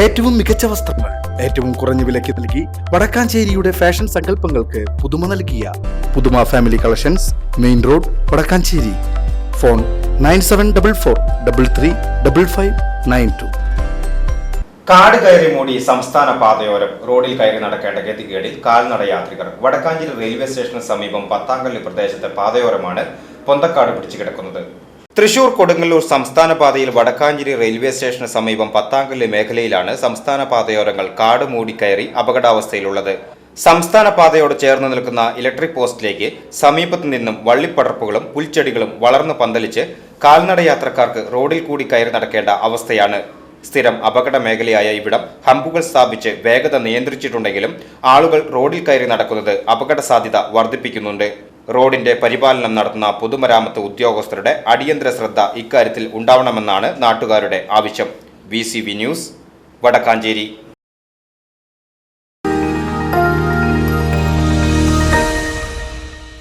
ഏറ്റവും മികച്ച വസ്ത്രങ്ങൾ ഏറ്റവും കുറഞ്ഞ വിലയ്ക്ക് നൽകി വടക്കാഞ്ചേരിയുടെ ഫാഷൻ സങ്കല്പങ്ങൾക്ക് പുതുമ നൽകിയ Puthuma family collections main road Vadakkanchery. Phone nine seven double four double three double five nine two. കാട് കയറി മൂടി സംസ്ഥാന പാതയോരം. റോഡിൽ കയറി നടക്കേണ്ട ഗതികേടിൽ കാൽനട യാത്രികർ. വടക്കാഞ്ചേരി റെയിൽവേ സ്റ്റേഷന് സമീപം പത്താങ്കല്ല് പ്രദേശത്തെ പാതയോരമാണ് പൊന്തക്കാട് പിടിച്ചു കിടക്കുന്നത്. തൃശൂർ കൊടുങ്ങല്ലൂർ സംസ്ഥാന പാതയിൽ വടക്കാഞ്ചേരി റെയിൽവേ സ്റ്റേഷന് സമീപം പത്താങ്കല്ല് മേഖലയിലാണ് സംസ്ഥാന പാതയോരങ്ങൾ കാട് മൂടിക്കയറി കയറി അപകടാവസ്ഥയിലുള്ളത്. സംസ്ഥാന പാതയോട് ചേർന്ന് നിൽക്കുന്ന ഇലക്ട്രിക് പോസ്റ്റിലേക്ക് സമീപത്തു നിന്നും വള്ളിപ്പടർപ്പുകളും പുൽച്ചെടികളും വളർന്നു പന്തലിച്ച് കാൽനട യാത്രക്കാർക്ക് റോഡിൽ കൂടി കയറി നടക്കേണ്ട അവസ്ഥയാണ്. സ്ഥിരം അപകട മേഖലയായ ഇവിടം ഹമ്പുകൾ സ്ഥാപിച്ച് വേഗത നിയന്ത്രിച്ചിട്ടുണ്ടെങ്കിലും ആളുകൾ റോഡിൽ കയറി നടക്കുന്നത് അപകട സാധ്യത വർദ്ധിപ്പിക്കുന്നുണ്ട്. റോഡിന്റെ പരിപാലനം നടത്തുന്ന പൊതുമരാമത്ത് ഉദ്യോഗസ്ഥരുടെ അടിയന്തര ശ്രദ്ധ ഇക്കാര്യത്തിൽ ഉണ്ടാവണമെന്നാണ് നാട്ടുകാരുടെ ആവശ്യം. V news Vadakkanchery.